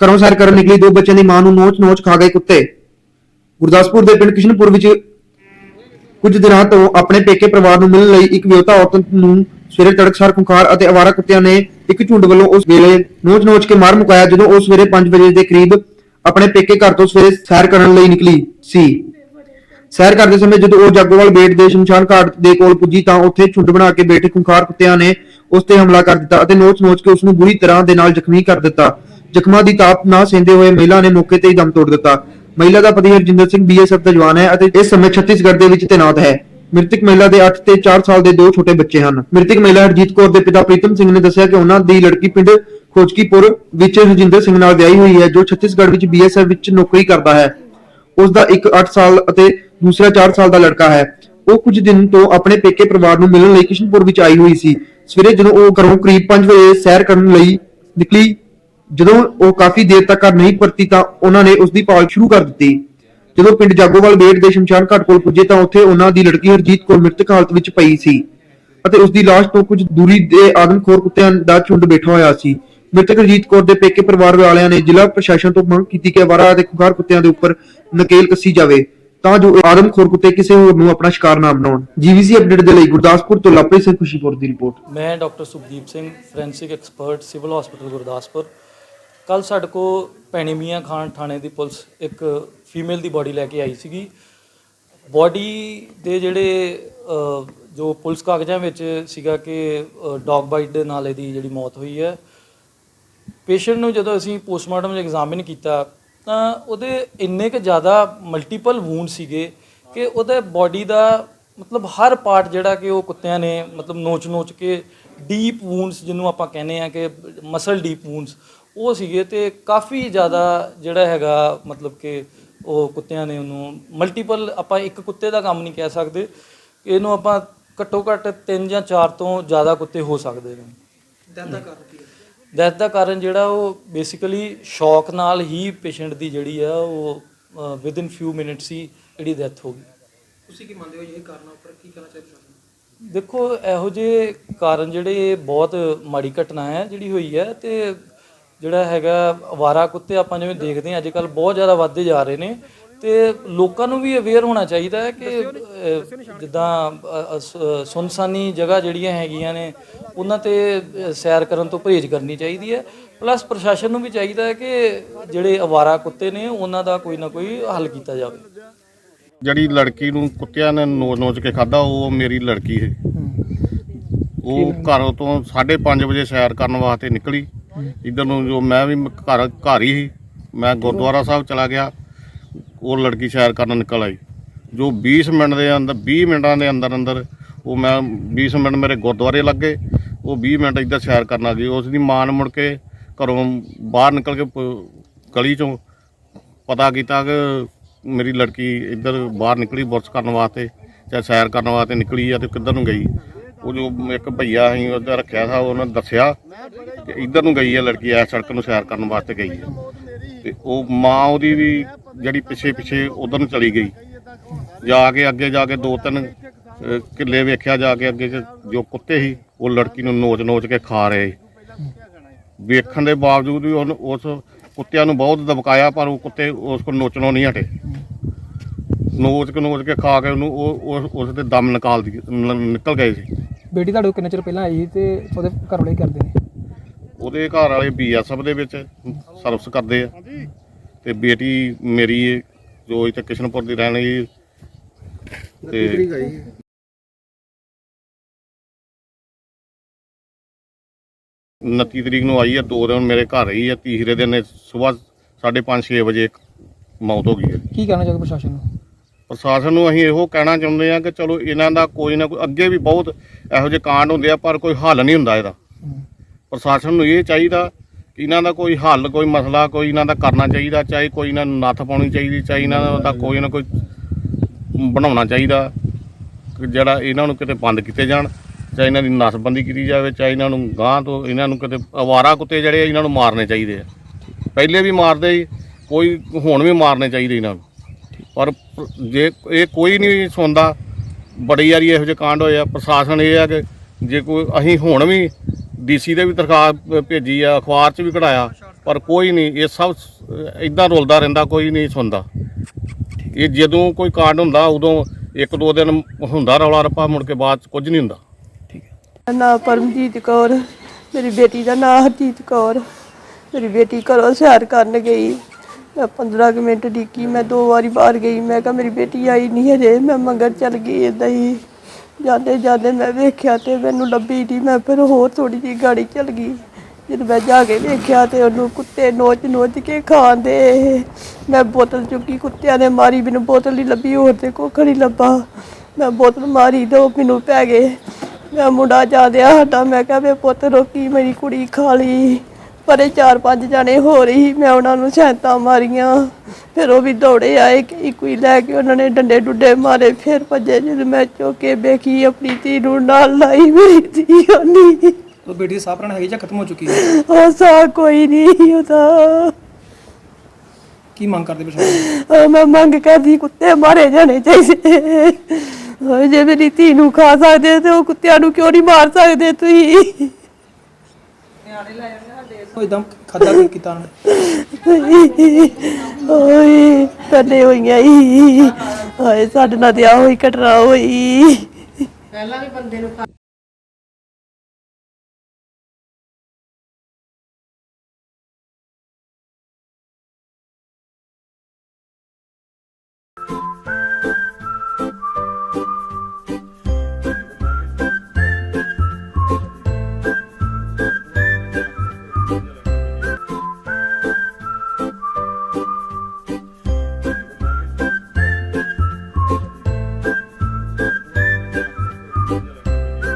ਘਰੋਂ ਸੈਰ ਕਰਨ ਨਿਕਲੀ, ਦੋ ਬੱਚਿਆਂ ਦੀ ਮਾਂ ਨੂੰ ਨੋਚ-ਨੋਚ ਖਾ ਗਏ ਕੁੱਤੇ। ਗੁਰਦਾਸਪੁਰ ਦੇ ਪਿੰਡ ਕਿਸ਼ਨਪੁਰ ਵਿੱਚ ਕੁਝ ਦਿਨਾਂ ਤੋਂ ਆਪਣੇ ਪੇਕੇ ਪਰਿਵਾਰ ਨੂੰ ਮਿਲਣ ਲਈ ਇੱਕ ਵਿਆਹੁਤਾ ਔਰਤ ਨੂੰ ਸਵੇਰੇ ਤੜਕਸਾਰ ਖੁੰਖਾਰ ਅਤੇ ਅਵਾਰਾ ਕੁੱਤਿਆਂ ਨੇ ਇੱਕ ਝੁੰਡ ਵੱਲੋਂ ਉਸ ਵੇਲੇ ਨੋਚ-ਨੋਚ ਕੇ ਮਾਰ ਮੁਕਾਇਆ, ਜਦੋਂ ਉਹ ਸਵੇਰੇ 5 ਵਜੇ ਦੇ ਕਰੀਬ ਆਪਣੇ ਪੇਕੇ ਘਰ ਤੋਂ ਸਵੇਰੇ ਸੈਰ ਕਰਨ ਲਈ ਨਿਕਲੀ ਸੀ। ਸੈਰ ਕਰਦੇ ਸਮੇਂ ਜਦੋਂ ਉਹ ਜਾਗੋਵਾਲ ਬੇਟ ਦੇ ਸ਼ਮਸ਼ਾਨ ਘਾਟ ਦੇ ਕੋਲ ਪੁੱਜੀ ਤਾਂ ਉੱਥੇ ਝੁੰਡ ਬਣਾ ਕੇ ਬੈਠੇ ਖੁੰਖਾਰ ਕੁੱਤਿਆਂ ਨੇ ਉਸ ਤੇ ਹਮਲਾ ਕਰ ਦਿੱਤਾ ਅਤੇ ਨੋਚ-ਨੋਚ ਕੇ ਉਸ ਨੂੰ ਬੁਰੀ ਤਰ੍ਹਾਂ ਦੇ ਨਾਲ ਜ਼ਖਮੀ ਕਰ ਦਿੱਤਾ। ਜ਼ਖਮਾਂ ਦੀ ਤਾਪ ਨਾ ਸਹਿੰਦੇ ਹੋਏ ਮਹਿਲਾ ਨੇ ਮੌਕੇ ਤੇ ਹੀ ਦਮ ਤੋੜ ਦਿੱਤਾ। ਮਹਿਲਾ ਦਾ ਪਤੀ ਹਰਜਿੰਦਰ ਸਿੰਘ ਬੀਐਸਐਫ ਦਾ ਜਵਾਨ ਹੈ ਅਤੇ ਇਸ ਸਮੇਂ ਛੱਤੀਸਗੜ੍ਹ ਦੇ ਵਿੱਚ ਤੈਨਾਤ ਹੈ। ਮ੍ਰਿਤਕ ਮਹਿਲਾ ਦੇ 8 ਤੇ 4 ਸਾਲ ਦੇ ਦੋ ਛੋਟੇ ਬੱਚੇ ਹਨ। ਮ੍ਰਿਤਕ ਮਹਿਲਾ ਹਰਜੀਤ ਕੌਰ ਦੇ ਪਿਤਾ ਪ੍ਰੀਤਮ ਸਿੰਘ ਨੇ ਦੱਸਿਆ ਕਿ ਉਹਨਾਂ ਦੀ ਲੜਕੀ ਪਿੰਡ ਖੋਜਕੀਪੁਰ ਵਿੱਚ ਹਰਜਿੰਦਰ ਸਿੰਘ ਨਾਲ ਵਿਆਹੀ ਹੋਈ ਹੈ, ਜੋ ਛੱਤੀਸਗੜ੍ਹ ਵਿੱਚ ਬੀਐਸਐਫ ਵਿੱਚ ਨੌਕਰੀ ਕਰਦਾ ਹੈ। ਉਸ ਦਾ ਇੱਕ 8 ਸਾਲ ਅਤੇ ਦੂਸਰਾ 4 ਸਾਲ ਦਾ ਲੜਕਾ ਹੈ। ਉਹ ਕੁਝ ਦਿਨ ਤੋਂ ਆਪਣੇ ਪੇਕੇ ਪਰਿਵਾਰ ਨੂੰ ਮਿਲਣ ਲਈ ਕਿਸ਼ਨਪੁਰ ਵਿੱਚ ਆਈ ਹੋਈ ਸੀ। ਸਵੇਰੇ ਜਦੋਂ ਉਹ ਘਰੋਂ ਕਰੀਬ 5 ਵਜੇ ਸੈਰ ਕਰਨ ਲਈ ਨਿਕਲੀ ਜਦੋਂ ਉਹ ਕਾਫੀ ਦੇਰ ਤੱਕ ਘਰ ਨਹੀਂ ਪਰਤੀ ਤਾਂ ਉਹਨਾਂ ਨੇ ਉਸ ਦੀ ਭਾਲ ਸ਼ੁਰੂ ਕਰ ਦਿੱਤੀ। ਜਦੋਂ ਪਿੰਡ ਜਾਗੋਵਾਲ ਬੇਟ ਦੇ ਸ਼ਮਸ਼ਾਨ ਘਾਟ ਕੋਲ ਪੁੱਜੇ ਤਾਂ ਉੱਥੇ ਉਹਨਾਂ ਦੀ ਲੜਕੀ ਹਰਜੀਤ ਕੌਰ ਮ੍ਰਿਤਕ ਹਾਲਤ ਵਿੱਚ ਪਈ ਸੀ ਅਤੇ ਉਸ ਦੀ ਲਾਸ਼ ਤੋਂ ਕੁਝ ਦੂਰੀ ਦੇ ਆਦਮਖੋਰ ਕੁੱਤਿਆਂ ਦਾ ਝੁੰਡ ਬੈਠਾ ਹੋਇਆ ਸੀ। ਮ੍ਰਿਤਕ ਹਰਜੀਤ ਕੌਰ ਦੇ ਪੇਕੇ ਪਰਿਵਾਰ ਵਾਲਿਆਂ ਨੇ ਜ਼ਿਲ੍ਹਾ ਪ੍ਰਸ਼ਾਸਨ ਤੋਂ ਮੰਗ ਕੀਤੀ ਕਿ ਅਵਾਰਾ ਅਤੇ ਖੁਗਾਰ ਕੁੱਤਿਆਂ ਦੇ ਉੱਪਰ ਨਕੇਲ ਕੱਸੀ ਜਾਵੇ ਤਾਂ ਜੋ ਆਦਮਖੋਰ ਕੁੱਤੇ ਕਿਸੇ ਹੋਰ ਨੂੰ ਆਪਣਾ ਸ਼ਿਕਾਰ ਨਾ ਬਣਾਉਣ। ਜੀਵੀਸੀ ਅਪਡੇਟ ਦੇ ਲਈ ਗੁਰਦਾਸਪੁਰ ਤੋਂ ਲਾਪਰੀ ਸਿੰਘ ਖੁਸ਼ੀਪੁਰ ਦੀ ਰਿਪੋਰਟ। ਮੈਂ doctor Sukhdeep Singh forensic expert civil hospital Gurdaspur. ਕੱਲ ਸਾਡੇ ਕੋ ਭੈਣੀ ਮੀਆਂ ਖਾਨ ਥਾਣੇ ਦੀ ਪੁਲਿਸ ਇੱਕ ਫੀਮੇਲ ਦੀ ਬਾਡੀ ਲੈ ਕੇ ਆਈ ਸੀਗੀ। ਬਾਡੀ ਦੇ ਜਿਹੜੇ ਜੋ ਪੁਲਿਸ ਕਾਗਜ਼ਾਂ ਵਿੱਚ ਸੀਗਾ ਕਿ ਡੌਗ ਬਾਈਟ ਦੇ ਨਾਲ ਇਹਦੀ ਜਿਹੜੀ ਮੌਤ ਹੋਈ ਹੈ। ਪੇਸ਼ੈਂਟ ਨੂੰ ਜਦੋਂ ਅਸੀਂ ਪੋਸਟਮਾਰਟਮ ਐਗਜ਼ਾਮਿਨ ਕੀਤਾ, ਤਾਂ ਉਹਦੇ ਇੰਨੇ ਕੁ ਜ਼ਿਆਦਾ ਮਲਟੀਪਲ ਵੂਨ ਸੀਗੇ ਕਿ ਉਹਦੇ ਬਾਡੀ ਦਾ ਮਤਲਬ ਹਰ ਪਾਰਟ ਜਿਹੜਾ ਕਿ ਉਹ ਕੁੱਤਿਆਂ ਨੇ ਮਤਲਬ ਨੋਚ-ਨੋਚ ਕੇ ਡੀਪ ਵੂਨਸ ਜਿਹਨੂੰ ਆਪਾਂ ਕਹਿੰਦੇ ਆ ਕਿ ਮਸਲ ਡੀਪ ਵੂਨਸ ਉਹ ਸੀਗੇ ਤੇ ਕਾਫੀ ਜ਼ਿਆਦਾ ਜਿਹੜਾ ਹੈਗਾ ਮਤਲਬ ਕਿ ਉਹ ਕੁੱਤਿਆਂ ਨੇ ਉਹਨੂੰ ਮਲਟੀਪਲ ਆਪਾਂ ਇੱਕ ਕੁੱਤੇ ਦਾ ਕੰਮ ਨਹੀਂ ਕਹਿ ਸਕਦੇ। ਇਹਨੂੰ ਆਪਾਂ ਘੱਟੋ ਘੱਟ 3 ਜਾਂ 4 ਤੋਂ ਜ਼ਿਆਦਾ ਕੁੱਤੇ ਹੋ ਸਕਦੇ ਨੇ। ਡੈਥ ਦਾ ਕਾਰਨ ਜਿਹੜਾ ਉਹ ਬੇਸਿਕਲੀ ਸ਼ੌਕ ਨਾਲ ਹੀ ਪੇਸ਼ੈਂਟ ਦੀ ਜਿਹੜੀ ਆ ਉਹ ਵਿਦ ਇਨ ਫਿਊ ਮਿੰਟਸ ਹੀ ਜਿਹੜੀ ਡੈਥ ਹੋ ਗਈ। ਤੁਸੀਂ ਕੀ ਮੰਨਦੇ ਹੋ ਇਹ ਕਾਰਨਾਂ ਉੱਪਰ? ਕੀ ਕਹਿਣਾ ਚਾਹੀਦਾ ਦੇਖੋ ਇਹੋ ਜਿਹੇ ਕਾਰਨ ਜਿਹੜੇ ਬਹੁਤ ਮਾੜੀ ਘਟਨਾ ਹੈ ਜਿਹੜੀ ਹੋਈ ਹੈ ਤੇ ਜਿਹੜਾ ਹੈਗਾ ਅਵਾਰਾ ਕੁੱਤੇ ਆਪਾਂ ਜਿਵੇਂ ਦੇਖਦੇ ਹਾਂ ਅੱਜ ਕੱਲ ਬਹੁਤ ਜ਼ਿਆਦਾ ਵੱਧਦੇ ਜਾ ਰਹੇ ਨੇ ਤੇ ਲੋਕਾਂ ਨੂੰ ਵੀ ਅਵੇਅਰ ਹੋਣਾ ਚਾਹੀਦਾ ਹੈ ਕਿ ਜਿੱਦਾਂ ਸੁਨਸਾਨੀ ਜਗ੍ਹਾ ਜਿਹੜੀਆਂ ਹੈਗੀਆਂ ਨੇ ਉਹਨਾਂ ਤੇ ਸੈਰ ਕਰਨ ਤੋਂ ਪਰਹੇਜ਼ ਕਰਨੀ ਚਾਹੀਦੀ ਹੈ। ਪਲੱਸ ਪ੍ਰਸ਼ਾਸਨ ਨੂੰ ਵੀ ਚਾਹੀਦਾ ਹੈ ਕਿ ਜਿਹੜੇ ਅਵਾਰਾ ਕੁੱਤੇ ਨੇ ਉਹਨਾਂ ਦਾ ਕੋਈ ਨਾ ਕੋਈ ਹੱਲ ਕੀਤਾ ਜਾਵੇ। ਜਿਹੜੀ ਲੜਕੀ ਨੂੰ ਕੁੱਤਿਆਂ ਨੇ ਨੋਚ ਨੋਚ ਕੇ ਖਾਦਾ ਉਹ ਮੇਰੀ ਲੜਕੀ ਹੈ। ਉਹ ਘਰੋਂ ਤੋਂ 5:30 ਵਜੇ ਸੈਰ ਕਰਨ ਵਾਸਤੇ ਨਿਕਲੀ। ਇਧਰ ਨੂੰ ਜੋ ਮੈਂ ਵੀ ਘਰ ਘਰ ਹੀ ਸੀ। ਮੈਂ ਗੁਰਦੁਆਰਾ ਸਾਹਿਬ ਚਲਾ ਗਿਆ। ਉਹ ਲੜਕੀ ਸੈਰ ਕਰਨ ਨਿਕਲ ਆਈ। ਜੋ 20 ਮਿੰਟ ਦੇ ਅੰਦਰ 20 ਮਿੰਟਾਂ ਦੇ ਅੰਦਰ ਅੰਦਰ ਉਹ ਮੈਂ 20 ਮਿੰਟ ਮੇਰੇ ਗੁਰਦੁਆਰੇ ਲੱਗੇ। ਉਹ 20 ਮਿੰਟ ਇੱਧਰ ਸੈਰ ਕਰਨ ਆ ਗਈ। ਉਸ ਦੀ ਮਾਂ ਨੇ ਮੁੜ ਕੇ ਘਰੋਂ ਬਾਹਰ ਨਿਕਲ ਕੇ ਪ- ਗਲੀ ਚੋਂ ਪਤਾ ਕੀਤਾ ਕਿ ਮੇਰੀ ਲੜਕੀ ਇੱਧਰ ਬਾਹਰ ਨਿਕਲੀ ਬੁਰਸ ਕਰਨ ਵਾਸਤੇ ਜਾਂ ਸੈਰ ਕਰਨ ਵਾਸਤੇ ਨਿਕਲੀ ਆ ਤੇ ਕਿੱਧਰ ਨੂੰ ਗਈ। ਉਹ ਜੋ ਇੱਕ ਭਈਆ ਸੀ ਉਹਦਾ ਰੱਖਿਆ ਸੀ ਉਹਨਾਂ ਨੇ ਦੱਸਿਆ ਕਿ ਇੱਧਰ ਨੂੰ ਗਈ ਹੈ ਲੜਕੀ ਐ ਸੜਕ ਨੂੰ ਸੈਰ ਕਰਨ ਵਾਸਤੇ ਗਈ ਹੈ। ਤੇ ਉਹ ਮਾਂ ਉਹਦੀ ਵੀ ਜਿਹੜੀ ਪਿੱਛੇ ਪਿੱਛੇ ਉਧਰ ਨੂੰ ਚਲੀ ਗਈ। ਜਾ ਕੇ ਅੱਗੇ ਜਾ ਕੇ ਦੋ ਤਿੰਨ ਅਹ, ਕਿੱਲੇ ਵੇਖਿਆ ਜਾ ਕੇ ਅੱਗੇ 'ਚ ਜੋ ਕੁੱਤੇ ਸੀ ਉਹ ਲੜਕੀ ਨੂੰ ਨੋਚ ਨੋਚ ਕੇ ਖਾ ਰਹੇ। ਵੇਖਣ ਦੇ ਬਾਵਜੂਦ ਵੀ ਉਹਨੂੰ ਉਸ ਕੁੱਤਿਆਂ ਨੂੰ ਬਹੁਤ ਦਬਕਾਇਆ ਪਰ ਉਹ ਕੁੱਤੇ ਉਸ ਕੋਲ ਨੋਚਣੋਂ ਨਹੀਂ ਹਟੇ। ਨੋਚ ਕੇ ਨੋਚ ਕੇ ਖਾ ਕੇ ਉਹਨੂੰ ਉਹ ਉਸ- ਉਸ ਦੇ ਦਮ ਨਿਕਾਲ ਦੀ ਨ- ਨਿਕਲ ਗਏ ਸੀ। ਬੇਟੀ ਤੁਹਾਡੇ ਕੋਲ ਕਿੰਨੇ ਚਿਰ ਪਹਿਲਾਂ ਆਈ ਸੀ ਤੇ ਉਹਦੇ ਘਰ ਵਾਲੇ ਕੀ ਕਰਦੇ ਨੇ? ਉਹਦੇ ਘਰ ਵਾਲੇ ਬੀਐਸਐਫ ਦੇ ਵਿੱਚ ਸਰਵਿਸ ਕਰਦੇ ਆ। ਤੇ ਬੇਟੀ ਮੇਰੀ ਜੋ ਇੱਥੇ ਕਿਸ਼ਨਪੁਰ ਦੀ ਰਹਿਣ ਵਾਲੀ ਤੇ ਉਨੱਤੀ ਤਰੀਕ ਨੂੰ ਆਈ ਹੈ ਦੋ ਦਿਨ ਮੇਰੇ ਘਰ ਹੈ ਤੀਸਰੇ ਦਿਨ ਸਵੇਰ 5:30 6 ਵਜੇ ਮੌਤ ਹੋ ਗਈ ਹੈ ਕੀ ਕਹਿਣਾ ਚਾਹੋਗੇ ਪ੍ਰਸ਼ਾਸਨ ਨੂੰ? ਪ੍ਰਸ਼ਾਸਨ ਨੂੰ ਅਸੀਂ ਇਹੋ ਕਹਿਣਾ ਚਾਹੁੰਦੇ ਆ ਕਿ ਚਲੋ ਇਹਨਾਂ ਦਾ ਕੋਈ ਨਾ ਕੋਈ, ਅੱਗੇ ਵੀ ਬਹੁਤ ਇਹੋ ਜਿਹੇ ਕਾਂਡ ਹੁੰਦੇ ਆ, ਪਰ ਕੋਈ ਹੱਲ ਨਹੀਂ ਹੁੰਦਾ ਇਹਦਾ। ਪ੍ਰਸ਼ਾਸਨ ਨੂੰ ਇਹ ਚਾਹੀਦਾ ਕਿ ਇਹਨਾਂ ਦਾ ਕੋਈ ਹੱਲ, ਕੋਈ ਮਸਲਾ, ਕੋਈ ਇਹਨਾਂ ਦਾ ਕਰਨਾ ਚਾਹੀਦਾ, ਚਾਹੇ ਕੋਈ ਇਹਨਾਂ ਨੂੰ ਨੱਥ ਪਾਉਣੀ ਚਾਹੀਦੀ, ਚਾਹੇ ਇਹਨਾਂ ਦਾ ਕੋਈ ਨਾ ਕੋਈ ਬਣਾਉਣਾ ਚਾਹੀਦਾ, ਕਿ ਜਿਹੜਾ ਇਹਨਾਂ ਨੂੰ ਕਿਤੇ ਬੰਦ ਕੀਤੇ ਜਾਣ, ਚਾਹੇ ਇਹਨਾਂ ਦੀ ਨਸਬੰਦੀ ਕੀਤੀ ਜਾਵੇ, ਚਾਹੇ ਇਹਨਾਂ ਨੂੰ ਗਾਂਹ ਤੋਂ ਇਹਨਾਂ ਨੂੰ ਕਿਤੇ ਅਵਾਰਾ ਕੁੱਤੇ ਜਿਹੜੇ ਇਹਨਾਂ ਨੂੰ ਮਾਰਨੇ ਚਾਹੀਦੇ ਆ। ਪਹਿਲੇ ਵੀ ਮਾਰਦੇ ਕੋਈ ਹੁਣ ਵੀ ਮਾਰਨੇ ਚਾਹੀਦੇ ਇਹਨਾਂ ਨੂੰ। ਪਰ ਜੇ ਇਹ ਕੋਈ ਨਹੀਂ ਸੁਣਦਾ, ਬੜੀ ਵਾਰੀ ਇਹੋ ਜਿਹੇ ਕਾਂਡ ਹੋਏ ਆ, ਪ੍ਰਸ਼ਾਸਨ ਇਹ ਆ ਕਿ ਜੇ ਕੋਈ, ਅਸੀਂ ਹੁਣ ਵੀ ਡੀਸੀ ਦੇ ਵੀ ਤਰਖਾਹ ਭੇਜੀ ਆ, ਅਖਬਾਰ 'ਚ ਵੀ ਕਢਾਇਆ, ਪਰ ਕੋਈ ਨਹੀਂ, ਇਹ ਸਭ ਇਦਾਂ ਰੁਲਦਾ ਰਹਿੰਦਾ, ਕੋਈ ਨਹੀਂ ਸੁਣਦਾ। ਇਹ ਜਦੋਂ ਕੋਈ ਕਾਂਡ ਹੁੰਦਾ, ਉਦੋਂ ਇੱਕ ਦੋ ਦਿਨ ਹੁੰਦਾ ਰੌਲਾ ਰੱਪਾ, ਮੁੜ ਕੇ ਬਾਅਦ 'ਚ ਕੁਝ ਨਹੀਂ ਹੁੰਦਾ। ਠੀਕ ਮੇਰਾ ਨਾਂ ਪਰਮਜੀਤ ਕੌਰ, ਮੇਰੀ ਬੇਟੀ ਦਾ ਨਾਂ ਹਰਜੀਤ ਕੌਰ, ਮੇਰੀ ਬੇਟੀ ਘਰੋਂ ਸੈਰ ਕਰਨ ਗਈ। ਮੈਂ 15 ਕੁ ਮਿੰਟ ਡਿੱਕੀ ਮੈਂ ਦੋ ਵਾਰੀ ਬਾਹਰ ਗਈ, ਮੈਂ ਕਿਹਾ ਮੇਰੀ ਬੇਟੀ ਆਈ ਨਹੀਂ ਹਜੇ, ਮੈਂ ਮੰਗਰ ਚੱਲ ਗਈ ਏਦਾਂ ਹੀ। ਜਾਂਦੇ ਜਾਂਦੇ ਮੈਂ ਵੇਖਿਆ ਤੇ ਮੈਨੂੰ ਲੱਭੀ ਨਹੀਂ ਮੈਂ ਫਿਰ ਹੋਰ ਥੋੜੀ ਜਿਹੀ ਗਾੜੀ ਚੱਲ ਗਈ। ਜਦੋਂ ਮੈਂ ਜਾ ਕੇ ਵੇਖਿਆ ਤੇ ਉਹਨੂੰ ਕੁੱਤੇ ਨੋਚ ਨੋਚ ਕੇ ਖਾਂਦੇ। ਮੈਂ ਬੋਤਲ ਚੁੱਕੀ, ਕੁੱਤਿਆਂ ਨੇ ਮਾਰੀ, ਮੈਨੂੰ ਬੋਤਲ ਨਹੀਂ ਲੱਭੀ, ਹੋਰ ਤੇ ਕੁੱਖ ਨਹੀਂ ਲੱਭਾ। ਮੈਂ ਬੋਤਲ ਮਾਰੀ ਤੇ ਉਹ ਮੈਨੂੰ ਪੈ ਗਏ। ਮੈਂ ਮੁੰਡਾ ਜਾ ਦਿਆ ਹਟਾ ਮੈਂ ਕਿਹਾ ਵੇ ਪੁੱਤ ਰੋਕੀ ਮੇਰੀ ਕੁੜੀ ਖਾ ਲਈ। ਪਰ ਇਹ ਚਾਰ ਪੰਜ ਜਾਣੇ ਹੋ ਰਹੀ ਮੈਂ ਉਹਨਾਂ ਨੂੰ ਸੈਂਤਾਂ ਮਾਰੀਆਂ। ਫਿਰ ਉਹ ਵੀ ਦੌੜੇ ਆਏ ਕਿ ਕੋਈ ਲੈ ਕੇ ਉਹਨਾਂ ਨੇ ਡੰਡੇ ਡੁੱਡੇ ਮਾਰੇ। ਫਿਰ ਭੱਜੇ ਜਦ ਮੈਂ ਚੁੱਕ ਵੇਖੀ ਆਪਣੀ ਧੀ ਨੂੰ ਨਾਲ ਲਾਈ ਮੇਰੀ ਧੀ ਹੋਣੀ ਉਹ ਬੇਟੀ ਦੀ ਸਾਹ ਪ੍ਰਣ ਹੈਗੀ ਜਾਂ ਖਤਮ ਹੋ ਚੁੱਕੀ ਹੈ? ਉਹ ਸਾ ਕੋਈ ਨਹੀਂ ਉਹਦਾ ਕੀ ਮੰਗ ਕਰਦੇ ਉਹ ਮੈਂ ਮੰਗ ਕਰਦੀ ਕੁੱਤੇ ਮਾਰੇ ਜਾਣੇ ਚਾਹੀਦੇ। ਓਏ ਜੇ ਮੇਰੀ ਧੀ ਨੂੰ ਖਾ ਸਕਦੇ ਤੇ ਉਹ ਕੁੱਤਿਆਂ ਨੂੰ ਕਿਉਂ ਨਹੀਂ ਮਾਰ ਸਕਦੇ ਤੁਸੀਂ? ਉਹ ਇਦਾਂ ਖਾਦਾ ਕੀ ਕੀਤਾ ਉਹਨੇ? ਓਏ ਤਨੇ ਹੋਈਆਂ ਈ ਓਏ ਸਾਡੇ ਨਾਲ ਤੇ ਆ ਹੋਈ ਘਟਨਾ ਹੋਈ